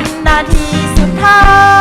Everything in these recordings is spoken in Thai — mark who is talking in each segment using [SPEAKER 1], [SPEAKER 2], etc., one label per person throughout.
[SPEAKER 1] นนาทีสุดท้าย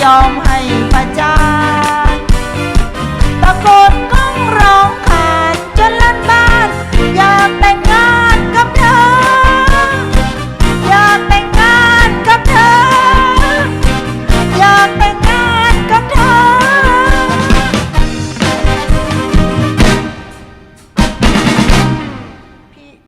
[SPEAKER 1] 江